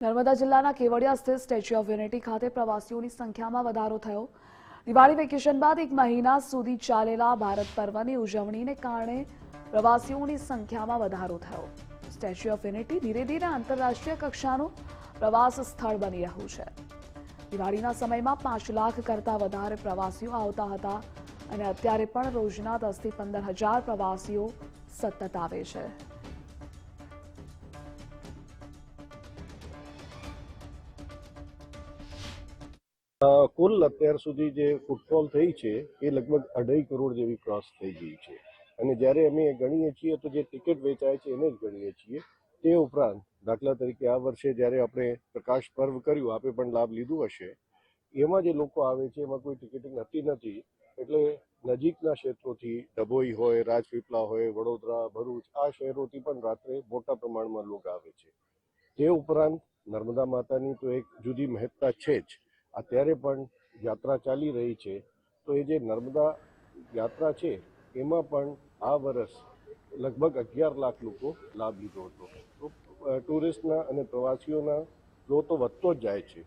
નર્મદા જિલ્લાના કેવડિયા સ્થિત statue of unity ખાતે પ્રવાસીઓની સંખ્યામાં વધારો થયો. દિવાળી વેકેશન બાદ એક મહિના સુધી ચાલેલા ભારત પર્વની ઉજવણીને કારણે પ્રવાસીઓની સંખ્યામાં વધારો થયો. સ્ટેચ્યુ ઓફ યુનિટી ધીરે ધીરે આંતરરાષ્ટ્રીય કક્ષાનું પ્રવાસ સ્થળ બની રહ્યું છે. દિવાળીના સમયમાં પાંચ લાખ કરતાં વધારે પ્રવાસીઓ આવતા હતા અને અત્યારે પણ રોજના દસથી પંદર હજાર પ્રવાસીઓ સતત આવે છે. કુલ અત્યાર સુધી જે ફૂટફોલ થઈ છે, એ લગભગ અઢાઈ કરોડ જેવી ક્રોસ થઈ ગઈ છે. અને જ્યારે અમે ગણીએ છીએ, તો જે ટિકિટ વેચાય છે, એને જ ગણીએ છીએ. તે ઉપરાંત, દાખલા તરીકે આ વર્ષે જ્યારે આપણે પ્રકાશ પર્વ કર્યું, આપે પણ લાભ લીધું હશે. એમાં જે લોકો આવે છે, એમાં કોઈ ટિકિટિંગ હતી નથી. એટલે નજીકના ક્ષેત્રોથી ડભોઈ હોય, રાજપીપળા હોય, વડોદરા, ભરૂચ, આ શહેરોથી પણ રાત્રે મોટા પ્રમાણમાં લોકો આવે છે. તે ઉપરાંત, નર્મદા માતાની તો એક જુદી મહત્તા છે જ. અત્યારે પણ યાત્રા ચાલી રહી છે. તો એ જે નર્મદા યાત્રા છે, એમાં પણ આ વર્ષ લગભગ અગિયાર લાખ લોકો લાભ લીધો હતો. તો ટુરિસ્ટના અને પ્રવાસીઓના ફ્લો તો વધતો જ જાય છે.